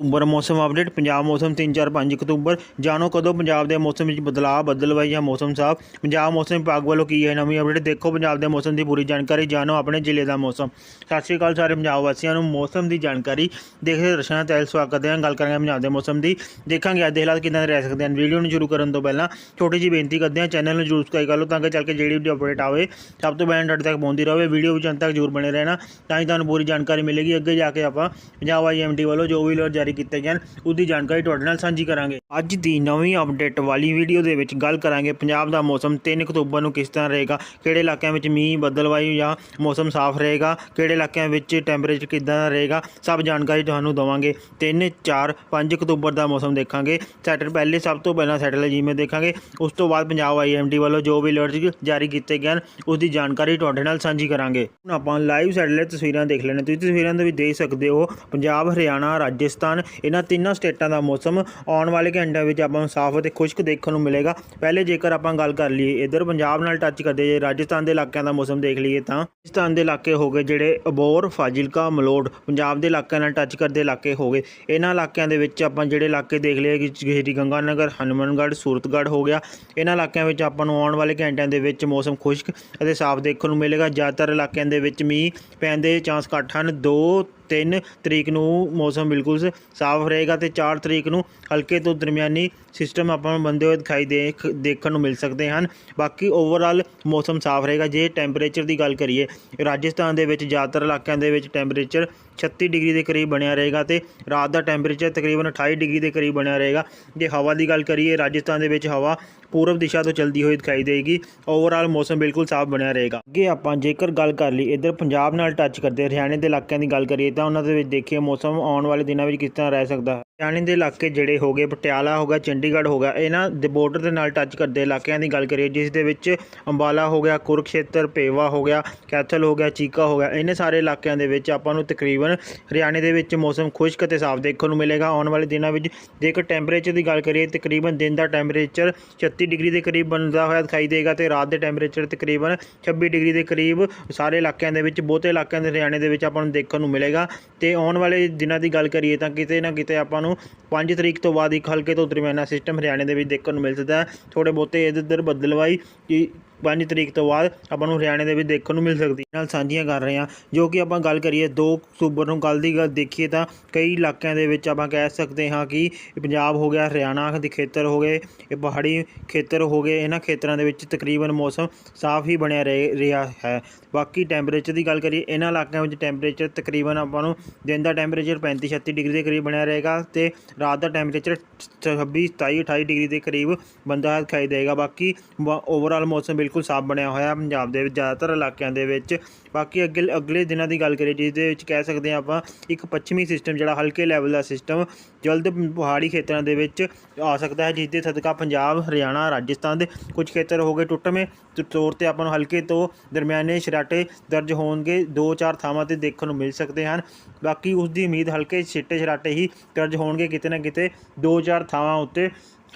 October ਮੌਸਮ update Punjab ਮੌਸਮ 3-4-5 October. ਜਾਣੋ ਕਦੋਂ ਪੰਜਾਬ ਦੇ ਮੌਸਮ ਵਿੱਚ ਬਦਲਾਅ ਬਦਲਵਾਈ ਜਾਂ ਮੌਸਮ ਸਾਫ਼? ਪੰਜਾਬ ਮੌਸਮ ਵਿਭਾਗ ਵੱਲੋਂ ਕੀ ਹੈ ਨਵੀਂ ਅਪਡੇਟ ਦੇਖੋ ਪੰਜਾਬ ਦੇ ਮੌਸਮ ਦੀ ਪੂਰੀ ਜਾਣਕਾਰੀ, ਜਾਣੋ ਆਪਣੇ ਜ਼ਿਲ੍ਹੇ ਦਾ ਮੌਸਮ। ਸਤਿ ਸ਼੍ਰੀ ਅਕਾਲ ਸਾਰੇ ਪੰਜਾਬ ਵਾਸੀਆਂ ਨੂੰ, ਮੌਸਮ ਦੀ ਜਾਣਕਾਰੀ ਦੇਖਦੇ ਰਸ਼ਨਾ ਤੈਲ ਸਵਾਗਤ ਹੈ। ਗੱਲ ਕਰਾਂਗੇ ਪੰਜਾਬ ਦੇ ਮੌਸਮ ਦੀ। ਦੇਖਾਂਗੇ ਅੱਜ ਦੇ ਹਾਲਾਤ ਕਿਦਾਂ ਦੇ ਰਹਿ ਸਕਦੇ ਹਨ। ਵੀਡੀਓ ਨੂੰ ਸ਼ੁਰੂ ਕਰਨ ਤੋਂ ਪਹਿਲਾਂ ਛੋਟੀ ਜਿਹੀ ਬੇਨਤੀ ਕਰਦੇ ਹਾਂ ਚੈਨਲ ਨੂੰ ਜਰੂਰ ਸਬਸਕ੍ਰਾਈਬ ਕਰ ਲਓ ਤਾਂ ਕਿ ਚੱਲ ਕੇ ਜਿਹੜੀ ਵੀ ਅਪਡੇਟ ਆਵੇ, ਸਭ ਤੋਂ ਪਹਿਲਾਂ ਤੁਹਾਡੇ ਤੱਕ ਪਹੁੰਚਦੀ ਰਹੇ। ਵੀਡੀਓ ਵਿੱਚ ਅੰਤ ਤੱਕ ਜਰੂਰ ਬਣੇ ਰਹਿਣਾ ਤਾਂ ਹੀ ਤੁਹਾਨੂੰ ਪੂਰੀ ਜਾਣਕਾਰੀ ਮਿਲੇਗੀ। ਅੱਗੇ ਜਾ ਕੇ ਆਪਾਂ ਪੰਜਾਬ ਆਈਐਮਡੀ ਵੱਲੋਂ ਜੋ ਵੀ ਅਲਰਟ ਜਾਰੀ ਕੀਤੇ ਗਏ ਹਨ ਉਹਦੀ ਜਾਣਕਾਰੀ ਤੁਹਾਡੇ ਨਾਲ ਸਾਂਝੀ ਕਰਾਂਗੇ। ਅੱਜ ਦੀ ਨਵੀਂ ਅਪਡੇਟ ਵਾਲੀ ਵੀਡੀਓ ਦੇ ਵਿੱਚ ਗੱਲ ਕਰਾਂਗੇ ਪੰਜਾਬ ਦਾ ਮੌਸਮ 3 ਅਕਤੂਬਰ ਨੂੰ ਕਿਸ ਤਰ੍ਹਾਂ ਰਹੇਗਾ, ਕਿਹੜੇ ਇਲਾਕਿਆਂ ਵਿੱਚ ਮੀਂਹ, ਬੱਦਲਵਾਈ ਜਾਂ ਮੌਸਮ ਸਾਫ਼ ਰਹੇਗਾ, ਕਿਹੜੇ ਇਲਾਕਿਆਂ ਵਿੱਚ ਟੈਂਪਰੇਚਰ ਕਿੱਦਾਂ ਰਹੇਗਾ, ਸਭ ਜਾਣਕਾਰੀ ਤੁਹਾਨੂੰ ਦਵਾਂਗੇ। 3 4 5 ਅਕਤੂਬਰ ਦਾ ਮੌਸਮ ਦੇਖਾਂਗੇ। ਸੈਟਰ ਪਹਿਲੇ ਸਭ ਤੋਂ ਪਹਿਲਾਂ ਸੈਟਲਾਈਟ ਜਿਵੇਂ ਦੇਖਾਂਗੇ। ਉਸ ਤੋਂ ਬਾਅਦ ਪੰਜਾਬ ਆਈਐਮਡੀ ਵੱਲੋਂ ਜੋ ਵੀ ਅਲਰਟ ਜਾਰੀ ਕੀਤੇ ਗਏ ਹਨ ਉਸ ਦੀ ਜਾਣਕਾਰੀ ਤੁਹਾਡੇ ਨਾਲ ਸਾਂਝੀ ਕਰਾਂਗੇ। ਹੁਣ ਆਪਾਂ ਲਾਈਵ ਸੈਟੇਲਾਈਟ ਤਸਵੀਰਾਂ ਦੇਖ ਲੈਣੇ ਤੁਸੀਂ ਤਸਵੀਰਾਂ ਦੇ ਵਿੱਚ ਦੇਖ ਸਕਦੇ ਹੋ, ਪੰਜਾਬ, ਹਰਿਆਣਾ, ਰਾਜਸਥਾਨ ਇਹਨਾਂ ਤਿੰਨਾਂ ਸਟੇਟਾਂ ਦਾ ਮੌਸਮ ਆਉਣ ਵਾਲੇ ਘੰਟਿਆਂ ਵਿੱਚ ਆਪਾਂ ਨੂੰ ਸਾਫ਼ ਅਤੇ ਖੁਸ਼ਕ ਦੇਖਣ ਨੂੰ ਮਿਲੇਗਾ। ਪਹਿਲੇ ਜੇਕਰ ਆਪਾਂ ਗੱਲ ਕਰ ਲਈਏ, ਇਧਰ ਪੰਜਾਬ ਨਾਲ ਟੱਚ ਕਰਦੇ ਜੇ, ਰਾਜਸਥਾਨ ਦੇ ਇਲਾਕਿਆਂ ਦਾ ਮੌਸਮ ਦੇਖ ਲਈਏ ਤਾਂ। ਰਾਜਸਥਾਨ ਦੇ ਇਲਾਕੇ ਹੋ ਗਏ ਜਿਹੜੇ ਅਬੋਰ ਫਾਜ਼ਿਲਕਾ ਮਲੋਟ ਪੰਜਾਬ ਦੇ ਇਲਾਕਿਆਂ ਨਾਲ ਟੱਚ ਕਰਦੇ ਇਲਾਕੇ ਹੋ ਗਏ। ਇਹਨਾਂ ਇਲਾਕਿਆਂ ਦੇ ਵਿੱਚ ਆਪਾਂ ਜਿਹੜੇ ਇਲਾਕੇ ਦੇਖ ਲਏ ਕਿ ਸ਼੍ਰੀ ਗੰਗਾ ਨਗਰ ਹਨੂੰਮਾਨਗੜ੍ਹ, ਸੂਰਤਗੜ੍ਹ ਹੋ ਗਿਆ। ਇਹਨਾਂ ਇਲਾਕਿਆਂ ਵਿੱਚ ਆਪਾਂ ਨੂੰ ਆਉਣ ਵਾਲੇ ਘੰਟਿਆਂ ਦੇ ਵਿੱਚ ਮੌਸਮ ਖੁਸ਼ਕ ਅਤੇ ਸਾਫ਼ ਦੇਖਣ ਨੂੰ ਮਿਲੇਗਾ। ਜ਼ਿਆਦਾਤਰ ਇਲਾਕਿਆਂ ਦੇ ਵਿੱਚ ਮੀਂਹ ਪੈਣ ਦੇ ਚਾਂਸ ਘੱਟ ਹਨ। 2 3 ਤਰੀਕ ਨੂੰ ਮੌਸਮ ਬਿਲਕੁਲ ਸ- ਸਾਫ਼ ਰਹੇਗਾ ਤੇ 4 ਤਰੀਕ ਨੂੰ ਹਲਕੇ ਤੋਂ ਦਰਮਿਆਨੀ ਸਿਸਟਮ ਆਪਾਂ ਨੂੰ ਬੰਦੇ ਹੋਏ ਦਿਖਾਈ ਦੇਖ ਦੇਖਣ ਨੂੰ ਮਿਲ ਸਕਦੇ ਹਨ। ਬਾਕੀ ਓਵਰਆਲ ਮੌਸਮ ਸਾਫ਼ ਰਹੇਗਾ। ਜੇ ਟੈਂਪਰੇਚਰ ਦੀ ਗੱਲ ਕਰੀਏ, ਰਾਜਸਥਾਨ ਦੇ ਵਿੱਚ ਜ਼ਿਆਦਾਤਰ ਇਲਾਕਿਆਂ ਦੇ ਵਿੱਚ ਟੈਂਪਰੇਚਰ 36 ਡਿਗਰੀ ਦੇ ਕਰੀਬ ਬਣਿਆ ਰਹੇਗਾ ਤੇ ਰਾਤ ਦਾ ਟੈਂਪਰੇਚਰ ਤਕਰੀਬਨ 28 ਡਿਗਰੀ ਦੇ ਕਰੀਬ ਬਣਿਆ ਰਹੇਗਾ। ਜੇ ਹਵਾ ਦੀ ਗੱਲ ਕਰੀਏ, ਰਾਜਸਥਾਨ ਦੇ ਵਿੱਚ ਹਵਾ ਪੂਰਬ ਦਿਸ਼ਾ ਤੋਂ ਚਲਦੀ ਹੋਈ ਦਿਖਾਈ ਦੇਗੀ। ਓਵਰਆਲ ਮੌਸਮ ਬਿਲਕੁਲ ਸਾਫ਼ ਬਣਿਆ ਰਹੇਗਾ। ਅੱਗੇ ਆਪਾਂ ਜੇਕਰ ਗੱਲ ਕਰ ਲਈ ਇਧਰ ਪੰਜਾਬ ਨਾਲ ਟੱਚ ਕਰਦੇ, ਹਰਿਆਣੇ ਦੇ ਇਲਾਕਿਆਂ ਦੀ ਗੱਲ ਕਰੀਏ ਤਾਂ ਉਹਨਾਂ ਦੇ ਵਿੱਚ ਦੇਖੀਏ, ਮੌਸਮ ਆਉਣ ਵਾਲੇ ਦਿਨਾਂ ਵਿੱਚ ਕਿਸ ਤਰ੍ਹਾਂ ਰਹਿ ਸਕਦਾ? ਹੈ ਹਰਿਆਣੇ ਦੇ ਇਲਾਕੇ ਜਿਹੜੇ ਹੋ ਗਏ, ਪਟਿਆਲਾ ਹੋ ਗਿਆ, ਚੰਡੀਗੜ੍ਹ ਹੋ ਗਿਆ, ਇਹਨਾਂ ਦੇ ਬਾਰਡਰ ਦੇ ਨਾਲ ਟੱਚ ਕਰਦੇ ਇਲਾਕਿਆਂ ਦੀ ਗੱਲ ਕਰੀਏ, ਜਿਸ ਦੇ ਵਿੱਚ ਅੰਬਾਲਾ ਹੋ ਗਿਆ, ਕੁਰਕਸ਼ੇਤਰ, ਪੇਵਾ ਹੋ ਗਿਆ, ਕੈਥਲ ਹੋ ਗਿਆ, ਚੀਕਾ ਹੋ ਗਿਆ, ਇਹਨੇ ਸਾਰੇ ਇਲਾਕਿਆਂ ਦੇ ਵਿੱਚ ਆਪਾਂ ਨੂੰ ਤਕਰੀਬਨ ਹਰਿਆਣੇ ਦੇ ਵਿੱਚ ਮੌਸਮ ਖੁਸ਼ਕ ਅਤੇ ਸਾਫ਼ ਦੇਖਣ ਨੂੰ ਮਿਲੇਗਾ। ਆਉਣ ਵਾਲੇ ਦਿਨਾਂ ਵਿੱਚ ਜੇਕਰ ਟੈਂਪਰੇਚਰ ਦੀ ਗੱਲ ਕਰੀਏ, ਤਕਰੀਬਨ ਦਿਨ ਦਾ ਟੈਂਪਰੇਚਰ 36 ਡਿਗਰੀ ਦੇ ਕਰੀਬ ਬਣਦਾ ਹੋਇਆ ਦਿਖਾਈ ਦੇਗਾ ਤੇ ਰਾਤ ਦੇ ਟੈਂਪਰੇਚਰ ਤਕਰੀਬਨ 26 ਡਿਗਰੀ ਦੇ ਕਰੀਬ ਸਾਰੇ ਇਲਾਕਿਆਂ ਦੇ ਵਿੱਚ, ਬਹੁਤੇ ਇਲਾਕਿਆਂ ਦੇ ਹਰਿਆਣੇ ਦੇ ਵਿੱਚ ਆਪਾਂ ਨੂੰ ਦੇਖਣ ਨੂੰ ਮਿਲੇਗਾ। ਤੇ ਆਉਣ ਵਾਲੇ ਦਿਨਾਂ ਦੀ ਗੱਲ ਕਰੀਏ ਤਾਂ ਕਿਤੇ ਨਾ ਕਿਤੇ ਆਪਾਂ ਨੂੰ 5 ਤਰੀਕ ਤੋਂ ਬਾਅਦ ਇੱਕ ਹਲਕੇ ਤੋਂ ਦਰਮਿਆਨਾ ਸਿਸਟਮ ਹਰਿਆਣੇ ਦੇ ਵਿੱਚ ਦੇਖਣ ਨੂੰ ਮਿਲ ਸਕਦਾ ਹੈ। ਥੋੜੇ ਬਹੁਤੇ ਇੱਧਰ ਉੱਧਰ ਬੱਦਲਵਾਈ ਕਿ 5 ਤਰੀਕ ਤੋਂ ਬਾਅਦ ਆਪਾਂ ਨੂੰ ਹਰਿਆਣੇ ਦੇ ਵਿੱਚ ਦੇਖਣ ਨੂੰ ਮਿਲ ਸਕਦੀ ਹੈ। ਨਾਲ ਸਾਂਝੀਆਂ ਕਰ ਰਹੇ ਹਾਂ। ਜੋ ਕਿ ਆਪਾਂ ਗੱਲ ਕਰੀਏ 2 ਅਕਤੂਬਰ ਨੂੰ, ਕੱਲ੍ਹ ਦੀ ਗੱਲ ਦੇਖੀਏ ਤਾਂ ਕਈ ਇਲਾਕਿਆਂ ਦੇ ਵਿੱਚ ਆਪਾਂ ਕਹਿ ਸਕਦੇ ਹਾਂ ਕਿ ਪੰਜਾਬ ਹੋ ਗਿਆ, ਹਰਿਆਣਾ ਦੇ ਖੇਤਰ ਹੋ ਗਏ, ਇਹ ਪਹਾੜੀ ਖੇਤਰ ਹੋ ਗਏ, ਇਹਨਾਂ ਖੇਤਰਾਂ ਦੇ ਵਿੱਚ ਤਕਰੀਬਨ ਮੌਸਮ ਸਾਫ਼ ਹੀ ਬਣਿਆ ਰਹਿ ਰਿਹਾ ਹੈ। ਬਾਕੀ ਟੈਂਪਰੇਚਰ ਦੀ ਗੱਲ ਕਰੀਏ, ਇਹਨਾਂ ਇਲਾਕਿਆਂ ਵਿੱਚ ਟੈਂਪਰੇਚਰ ਤਕਰੀਬਨ ਆਪਾਂ ਨੂੰ ਦਿਨ ਦਾ ਟੈਂਪਰੇਚਰ 35 36 ਡਿਗਰੀ ਦੇ ਕਰੀਬ ਬਣਿਆ ਰਹੇਗਾ ਤੇ ਰਾਤ ਦਾ ਟੈਂਪਰੇਚਰ 26 27 28 ਡਿਗਰੀ ਦੇ ਕਰੀਬ ਬੰਦਾ ਦਿਖਾਈ ਦੇਗਾ ਬਾਕੀ ਓਵਰਆਲ ਮੌਸਮ ਬਿਲਕੁਲ ਸਾਫ਼ ਬਣਿਆ ਹੋਇਆ ਹੈ ਪੰਜਾਬ ਦੇ ਵਿੱਚ, ਜ਼ਿਆਦਾਤਰ ਇਲਾਕਿਆਂ ਦੇ ਵਿੱਚ। ਬਾਕੀ ਅੱਗੇ, ਅਗਲੇ ਦਿਨਾਂ ਦੀ ਗੱਲ ਕਰੀਏ, ਜਿਸ ਦੇ ਵਿੱਚ ਕਹਿ ਸਕਦੇ ਹਾਂ ਆਪਾਂ, ਇੱਕ ਪੱਛਮੀ ਸਿਸਟਮ ਜਿਹੜਾ ਹਲਕੇ ਲੈਵਲ ਦਾ ਸਿਸਟਮ ਜਲਦ ਪਹਾੜੀ ਖੇਤਰਾਂ ਦੇ ਵਿੱਚ ਆ ਸਕਦਾ ਹੈ, ਜਿਸ ਦੇ ਸਦਕਾ ਪੰਜਾਬ, ਹਰਿਆਣਾ, ਰਾਜਸਥਾਨ ਦੇ ਕੁਝ ਖੇਤਰ ਹੋ ਗਏ ਟੁੱਟਵੇਂ ਤੌਰ ਤੇ ਆਪਾਂ ਨੂੰ ਹਲਕੇ ਤੋਂ ਦਰਮਿਆਨੇ ਸਰਾਟੇ ਦਰਜ ਹੋਣਗੇ, ਦੋ ਚਾਰ ਥਾਵਾਂ ਤੇ ਦੇਖਣ ਨੂੰ ਮਿਲ ਸਕਦੇ ਹਨ। ਬਾਕੀ ਉਸ ਦੀ ਉਮੀਦ ਹਲਕੇ ਛਿੱਟੇ ਸਰਾਟੇ ਹੀ ਦਰਜ ਹੋਣਗੇ, ਕਿਤੇ ਨਾ ਕਿਤੇ ਦੋ ਚਾਰ ਥਾਵਾਂ ਉੱਤੇ।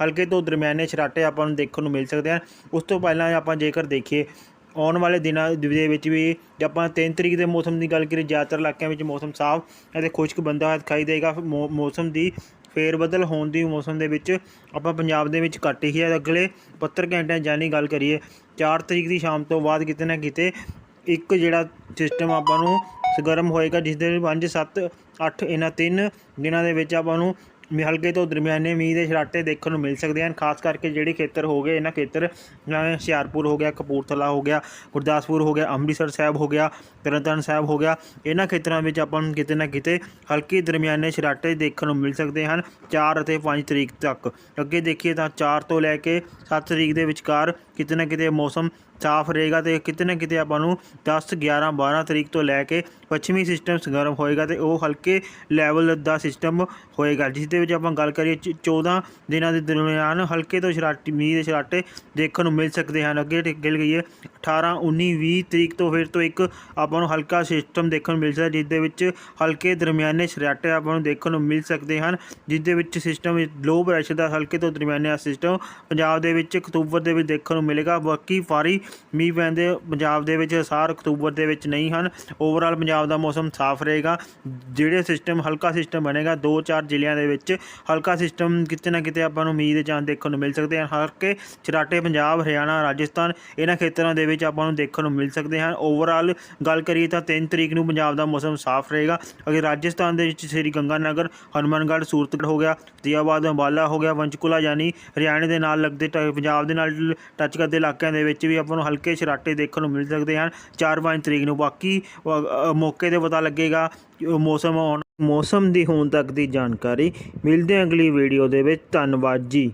ਹਲਕੇ ਤੋਂ ਦਰਮਿਆਨੇ ਛਰਾਟੇ ਆਪਾਂ ਨੂੰ ਦੇਖਣ ਨੂੰ ਮਿਲ ਸਕਦੇ ਹਨ। ਉਸ ਤੋਂ ਪਹਿਲਾਂ ਆਪਾਂ ਜੇਕਰ ਦੇਖੀਏ, ਆਉਣ ਵਾਲੇ ਦਿਨਾਂ ਦੇ ਵਿੱਚ ਵੀ ਜੇ ਆਪਾਂ 3 ਤਰੀਕ ਦੇ ਮੌਸਮ ਦੀ ਗੱਲ ਕਰੀਏ, ਜ਼ਿਆਦਾਤਰ ਇਲਾਕਿਆਂ ਵਿੱਚ ਮੌਸਮ ਸਾਫ਼ ਅਤੇ ਖੁਸ਼ਕ ਬੰਦਾ ਦਿਖਾਈ ਦੇਗਾ। ਮੌ- ਮੌਸਮ ਦੀ ਫੇਰ ਬਦਲ ਹੋਣ ਦੀ ਮੌਸਮ ਦੇ ਵਿੱਚ ਆਪਾਂ ਪੰਜਾਬ ਦੇ ਵਿੱਚ ਘੱਟ ਹੀ ਹੈ। ਅਗਲੇ 72 ਘੰਟਿਆਂ ਜਾਨੀ ਗੱਲ ਕਰੀਏ 4 ਤਰੀਕ ਦੀ ਸ਼ਾਮ ਤੋਂ ਬਾਅਦ ਕਿਤੇ ਨਾ ਕਿਤੇ ਇੱਕ ਜਿਹੜਾ ਸਿਸਟਮ ਆਪਾਂ ਨੂੰ ਸਰਗਰਮ ਹੋਏਗਾ, ਜਿਸ ਦੇ 5 7 8 ਇਹਨਾਂ ਤਿੰਨ ਦਿਨਾਂ ਦੇ ਵਿੱਚ ਆਪਾਂ ਨੂੰ ਹਲਕੇ ਤੋਂ ਦਰਮਿਆਨੇ ਮੀਂਹ ਦੇ ਛਰਾਟੇ ਦੇਖਣ ਨੂੰ ਮਿਲ ਸਕਦੇ ਹਨ, ਖਾਸ ਕਰਕੇ ਜਿਹੜੇ ਖੇਤਰ ਹੋ ਗਏ, ਇਹਨਾਂ ਖੇਤਰ ਜਿਵੇਂ ਹੁਸ਼ਿਆਰਪੁਰ ਹੋ ਗਿਆ, ਕਪੂਰਥਲਾ ਹੋ ਗਿਆ, ਗੁਰਦਾਸਪੁਰ ਹੋ ਗਿਆ, ਅੰਮ੍ਰਿਤਸਰ ਸਾਹਿਬ ਹੋ ਗਿਆ, ਤਰਨਤਾਰਨ ਸਾਹਿਬ ਹੋ ਗਿਆ, ਇਹਨਾਂ ਖੇਤਰਾਂ ਵਿੱਚ ਆਪਾਂ ਨੂੰ ਕਿਤੇ ਨਾ ਕਿਤੇ ਹਲਕੇ ਦਰਮਿਆਨੇ ਛਰਾਟੇ ਦੇਖਣ ਨੂੰ ਮਿਲ ਸਕਦੇ ਹਨ 4 ਅਤੇ 5 ਤਰੀਕ ਤੱਕ। ਅੱਗੇ ਦੇਖੀਏ ਤਾਂ 4 ਤੋਂ ਲੈ ਕੇ 7 ਤਰੀਕ ਦੇ ਵਿਚਕਾਰ ਕਿਤੇ ਨਾ ਕਿਤੇ ਮੌਸਮ ਸਾਫ਼ ਰਹੇਗਾ ਤੇ ਕਿਤੇ ਨਾ ਕਿਤੇ ਆਪਾਂ ਨੂੰ 10 11 12 ਤਰੀਕ ਤੋਂ ਲੈ ਕੇ ਪੱਛਮੀ ਸਿਸਟਮ ਸਰਗਰਮ ਹੋਏਗਾ ਤੇ ਉਹ ਹਲਕੇ ਲੈਵਲ ਦਾ ਸਿਸਟਮ ਹੋਏਗਾ, ਜਿਸ ਦੇ ਵਿੱਚ ਆਪਾਂ ਗੱਲ ਕਰੀਏ ਚ- 14 ਦਿਨਾਂ ਦੇ ਦਰਮਿਆਨ ਹਲਕੇ ਤੋਂ ਛਰਾਟੀ ਮੀਂਹ ਦੇ ਸਰਾਟੇ ਦੇਖਣ ਨੂੰ ਮਿਲ ਸਕਦੇ ਹਨ। ਅੱਗੇ ਗੱਲ ਗਈਏ 18 19 20 ਤਰੀਕ ਤੋਂ ਫਿਰ ਤੋਂ ਇੱਕ ਆਪਾਂ ਨੂੰ ਹਲਕਾ ਸਿਸਟਮ ਦੇਖਣ ਨੂੰ ਮਿਲ ਸਕਦਾ, ਜਿਸ ਦੇ ਵਿੱਚ ਹਲਕੇ ਦਰਮਿਆਨੇ ਸਰਾਟੇ ਆਪਾਂ ਨੂੰ ਦੇਖਣ ਨੂੰ ਮਿਲ ਸਕਦੇ ਹਨ, ਜਿਸ ਦੇ ਵਿੱਚ ਸਿਸਟਮ ਲੋ ਪ੍ਰੈਸ਼ਰ ਦਾ ਹਲਕੇ ਤੋਂ ਦਰਮਿਆਨੇ ਸਿਸਟਮ ਪੰਜਾਬ ਦੇ ਵਿੱਚ ਅਕਤੂਬਰ ਦੇ ਵਿੱਚ ਦੇਖਣ ਨੂੰ ਮਿਲੇਗਾ। ਬਾਕੀ ਫਾਰੀ ਮੀਂਹ ਪੈਂਦੇ ਪੰਜਾਬ ਦੇ ਵਿੱਚ ਸਾਰ ਅਕਤੂਬਰ ਦੇ ਵਿੱਚ ਨਹੀਂ ਹਨ। ਓਵਰਆਲ ਪੰਜਾਬ ਦਾ ਮੌਸਮ ਸਾਫ਼ ਰਹੇਗਾ, ਜਿਹੜੇ ਸਿਸਟਮ ਹਲਕਾ ਸਿਸਟਮ ਬਣੇਗਾ, ਦੋ ਚਾਰ ਜ਼ਿਲ੍ਹਿਆਂ ਦੇ ਵਿੱਚ ਹਲਕਾ ਸਿਸਟਮ ਕਿਤੇ ਨਾ ਕਿਤੇ ਆਪਾਂ ਨੂੰ ਮੀਂਹ ਦੇ ਚਾਂਸ ਦੇਖਣ ਨੂੰ ਮਿਲ ਸਕਦੇ ਹਨ। ਹਲਕੇ ਚਰਾਟੇ ਪੰਜਾਬ, ਹਰਿਆਣਾ, ਰਾਜਸਥਾਨ ਇਹਨਾਂ ਖੇਤਰਾਂ ਦੇ ਵਿੱਚ ਆਪਾਂ ਨੂੰ ਦੇਖਣ ਨੂੰ ਮਿਲ ਸਕਦੇ ਹਨ। ਓਵਰਆਲ ਗੱਲ ਕਰੀਏ ਤਾਂ 3 ਤਰੀਕ ਨੂੰ ਪੰਜਾਬ ਦਾ ਮੌਸਮ ਸਾਫ਼ ਰਹੇਗਾ। ਅਗਰ ਰਾਜਸਥਾਨ ਦੇ ਵਿੱਚ ਸ੍ਰੀ ਗੰਗਾ ਨਗਰ ਹਨੂੰਮਾਨਗੜ੍ਹ, ਸੂਰਤਗੜ੍ਹ ਹੋ ਗਿਆ ਦਿਆਬਾਦ ਅੰਬਾਲਾ ਹੋ ਗਿਆ ਪੰਚਕੂਲਾ ਯਾਨੀ ਹਰਿਆਣੇ ਦੇ ਨਾਲ ਲੱਗਦੇ ਟ- ਪੰਜਾਬ ਦੇ ਨਾਲ ਟੱਚ ਕਰਦੇ ਇਲਾਕਿਆਂ ਦੇ ਵਿੱਚ ਵੀ ਆਪਾਂ ਨੂੰ ਹਲਕੇ ਛਰਾਟੇ ਦੇਖਣ ਨੂੰ ਮਿਲ ਸਕਦੇ ਹਨ। 4-5 ਤਰੀਕ ਨੂੰ ਬਾਕੀ ਮੌਕੇ ਤੇ ਪਤਾ ਲੱਗੇਗਾ ਮੌਸਮ ਆਉਣ ਮੌਸਮ ਦੀ ਹੁਣ ਤੱਕ ਦੀ ਜਾਣਕਾਰੀ ਮਿਲਦੇ ਅਗਲੀ ਵੀਡੀਓ ਦੇ ਵਿੱਚ। ਧੰਨਵਾਦ ਜੀ।